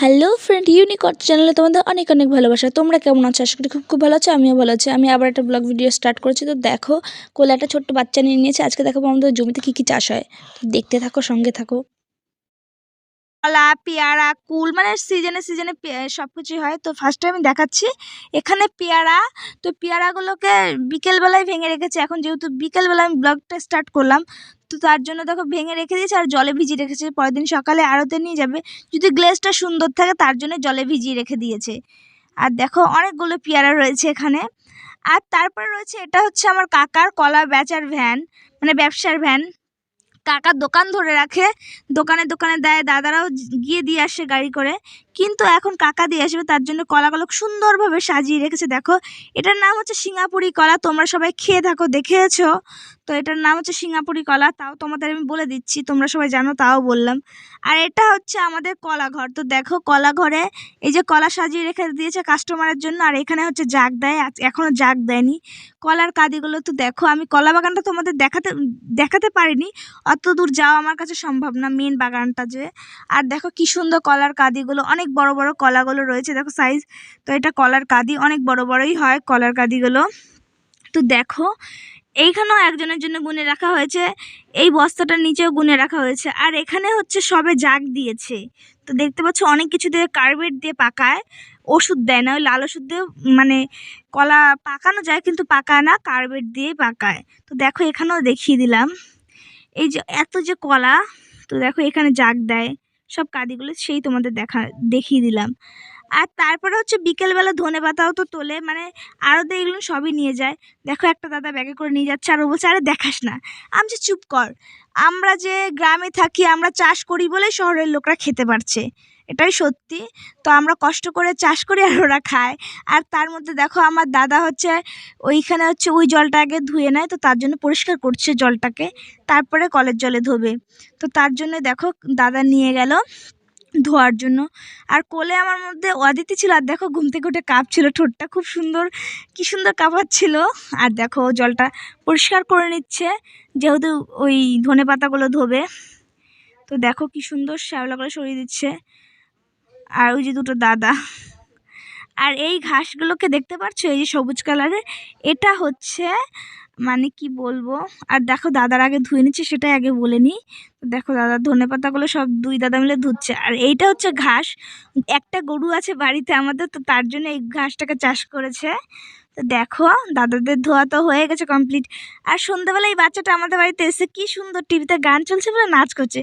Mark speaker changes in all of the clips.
Speaker 1: Hello friend unique অর্থ চ্যানেলে তোমাদের অনেক অনেক ভালোবাসা। তোমরা কেমন আছো? আশা করি খুব খুব ভালো আছো, আমিও ভালো আছি। আমি আবার একটা ব্লগ ভিডিও স্টার্ট করেছি। তো দেখো, কোলে একটা ছোট্ট বাচ্চা নিয়ে নিয়েছে। আজকে দেখো আমাদের জমিতে কী কী চাষ হয়। দেখতে থাকো, সঙ্গে থাকো। কলা, পেয়ারা, কুল মানে সিজনে সিজনে সব কিছুই হয়। তো ফার্স্টে আমি দেখাচ্ছি। এখানে পেয়ারা, তো পেয়ারাগুলোকে বিকেলবেলায় ভেঙে রেখেছে। এখন যেহেতু বিকেলবেলা আমি ব্লগটা স্টার্ট করলাম, তো তার জন্য দেখো ভেঙে রেখে দিয়েছে আর জলে ভিজিয়ে রেখেছে। পরের দিন সকালে আড়তে নিয়ে যাবে। যদি গ্লেসটা সুন্দর থাকে তার জন্য জলে ভিজিয়ে রেখে দিয়েছে। আর দেখো অনেকগুলো পেয়ারা রয়েছে এখানে। আর তারপরে রয়েছে এটা হচ্ছে আমার কাকার কলা বেচার ভ্যান মানে ব্যবসার ভ্যান কাকা দোকান ধরে রাখে। দোকানে দোকানে দেয়, দাদারাও গিয়ে দিয়ে আসে গাড়ি করে। কিন্তু এখন কাকা দিয়ে আসবে, তার জন্য কলাগুলো সুন্দরভাবে সাজিয়ে রেখেছে। দেখো, এটার নাম হচ্ছে সিঙ্গাপুরি কলা। তোমরা সবাই খেয়ে থাকো দেখেছ তো এটার নাম হচ্ছে সিঙ্গাপুরি কলা। তাও তোমাদের আমি বলে দিচ্ছি, তোমরা সবাই জানো, তাও বললাম। আর এটা হচ্ছে আমাদের কলা ঘর তো দেখো কলা ঘরে এই যে কলা সাজিয়ে রেখে দিয়েছে কাস্টমারের জন্য, আর এখানে হচ্ছে জাগ দেয় এখনও জাগ দেয়নি। কলার কাদিগুলো তো দেখো, আমি কলা বাগানটা তোমাদের দেখাতে দেখাতে পারিনি, অত দূর যাওয়া আমার কাছে সম্ভব না মেন বাগানটা যে। আর দেখো কি সুন্দর কলার কাদিগুলো, অনেক বড় বড় কলাগুলো রয়েছে, দেখো সাইজ তো এটা কলার কাদি, অনেক বড় বড়ই হয় কলার কাদিগুলো। তো দেখো এইখানেও একজনের জন্য গুনে রাখা হয়েছে, এই বস্তাটার নিচেও গুনে রাখা হয়েছে। আর এখানে হচ্ছে সবে জাগ দিয়েছে। তো দেখতে পাচ্ছ, অনেক কিছু দিয়ে কার্বেট দিয়ে পাকায়, ওষুধ দেয় না, ওই লাল ওষুধ দিয়ে মানে কলা পাকানো যায় কিন্তু পাকায় না কার্বেট দিয়েই পাকায়। তো দেখো, এখানেও দেখিয়ে দিলাম। এই যে এত যে কলা, তো দেখো এখানে জাগ দেয়। সব কাদিগুলো সেই তোমাদের দেখা, দেখিয়ে দিলাম। আর তারপরে হচ্ছে বিকেলবেলা ধনে পাতাও তো তোলে মানে আরও তো এগুলো সবই নিয়ে যায়। দেখো একটা দাদা ব্যাগে করে নিয়ে যাচ্ছে আর ও বলছে, আরে দেখাস না। আমি যে চুপ কর। আমরা যে গ্রামে থাকি, আমরা চাষ করি বলেই শহরের লোকরা খেতে পারছে। এটাই সত্যি। তো আমরা কষ্ট করে চাষ করি আর ওরা খায়। আর তার মধ্যে দেখো আমার দাদা হচ্ছে, ওইখানে হচ্ছে ওই জলটা আগে ধুয়ে নেয়, তো তার জন্য পরিষ্কার করছে জলটাকে। তারপরে কলের জলে ধোবে। তো তার জন্য দেখো দাদা নিয়ে গেল। ধোয়ার জন্য। আর কোলে আমার মধ্যে অদিতি ছিল, আর দেখো ঘুম থেকে উঠে কাঁপছিল, ঠোঁটটা খুব সুন্দর, কি সুন্দর কাঁপাচ্ছিল। আর দেখো জলটা পরিষ্কার করে নিচ্ছে, যেহেতু ওই ধনে পাতাগুলো ধোবে। তো দেখো কি সুন্দর শ্যাওলাগুলো সরিয়ে দিচ্ছে। আর ওই যে দুটো দাদা। আর এই ঘাসগুলোকে দেখতে পাচ্ছ এই যে সবুজ কালারের। এটা হচ্ছে মানে কি বলব? আর দেখো দাদার আগে ধুয়ে নিচ্ছে, সেটাই আগে বলে নিই। দেখো দাদার ধনে পাতাগুলো সব দুই দাদা মিলে ধুচ্ছে। আর এইটা হচ্ছে ঘাস। একটা গরু আছে বাড়িতে আমাদের, তো তার জন্য এই ঘাসটাকে চাষ করেছে। তো দেখো, দাদাদের ধোয়া তো হয়ে গেছে কমপ্লিট। আর সন্ধ্যাবেলা এই বাচ্চাটা আমাদের বাড়িতে এসে কি সুন্দর টিভিতে গান চলছে বলে নাচ করছে।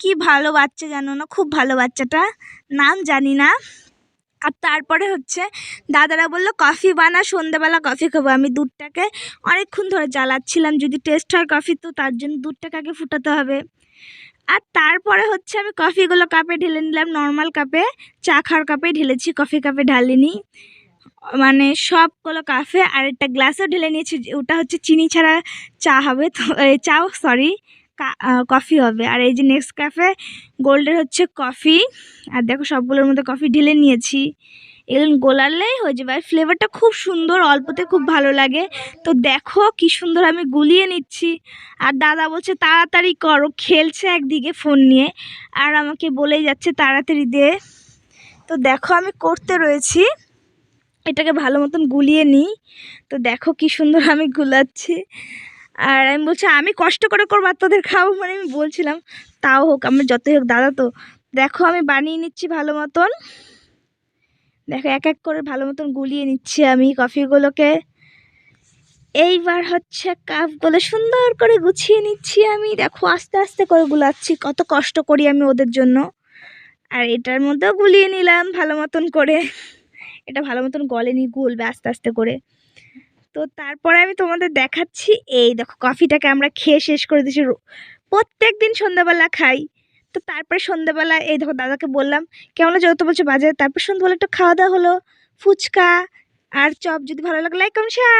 Speaker 1: কি ভালো বাচ্চা জানো না? খুব ভালো বাচ্চাটা। নাম জানি না। আর তারপরে হচ্ছে দাদারা বলল, কফি বানা সন্ধ্যাবেলা কফি খাব। আমি দুধটাকে অনেকক্ষণ ধরে জ্বালাচ্ছিলাম, যদি টেস্ট হয় কফি তো তার জন্য দুধটাকে আগে ফুটাতে হবে। আর তারপরে হচ্ছে আমি কফিগুলো কাপে ঢেলে নিলাম, নর্মাল কাপে, চা খাওয়ার কাপে ঢেলেছি, কফি কাপে ঢালিনি। মানে সবগুলো কাফে আর একটা গ্লাসও ঢেলে নিয়েছি ওটা হচ্ছে চিনি ছাড়া চা হবে, তো চাও সরি কফি হবে। আর এই যে নেক্সট ক্যাফে গোল্ডের হচ্ছে কফি আর দেখো সবগুলোর মধ্যে কফি ঢেলে নিয়েছি। এগুলো গোলালেই হয়ে যাবে। আর ফ্লেভারটা খুব সুন্দর, অল্পতে খুব ভালো লাগে। তো দেখো কি সুন্দর আমি গুলিয়ে নিচ্ছি। আর দাদা বলছে, তাড়াতাড়ি করো। খেলছে একদিকে ফোন নিয়ে। আর আমাকে বলেই যাচ্ছে, তাড়াতাড়ি দে। তো দেখো আমি করতে রয়েছি। এটাকে ভালো মতন গুলিয়ে নিই। তো দেখো কি সুন্দর আমি গুলাচ্ছি। আর আমি বলছি, আমি কষ্ট করে করব আর তোদের খাব মানে আমি বলছিলাম, তাও হোক, আমার যতই হোক, দাদা তো, দেখো আমি বানিয়ে নিচ্ছি ভালো মতন। দেখো, এক এক করে ভালো মতন গুলিয়ে নিচ্ছি আমি কফিগুলোকে। এইবার হচ্ছে কাপগুলো সুন্দর করে গুছিয়ে নিচ্ছি আমি। দেখো, আস্তে আস্তে করে গুলাচ্ছি, কত কষ্ট করি আমি ওদের জন্য। আর এটার মধ্যেও গুলিয়ে নিলাম ভালো মতন করে। এটা ভালো মতন গলেনি, গুলবে আস্তে আস্তে করে। তো তারপরে আমি তোমাদের দেখাচ্ছি, এই দেখো কফিটাকে আমরা খেয়ে শেষ করে দিয়েছি। প্রত্যেক দিন সন্ধ্যাবেলা খাই। তো তারপরে সন্ধ্যাবেলা, এই দেখো দাদাকে বললাম, কেমন যত বলছো বাজারে তারপর সন্ধ্যাবেলা একটু খাওয়া দাওয়া হলো, ফুচকা আর চপ যদি ভালো লাগে লাইক কমেন্ট শেয়ার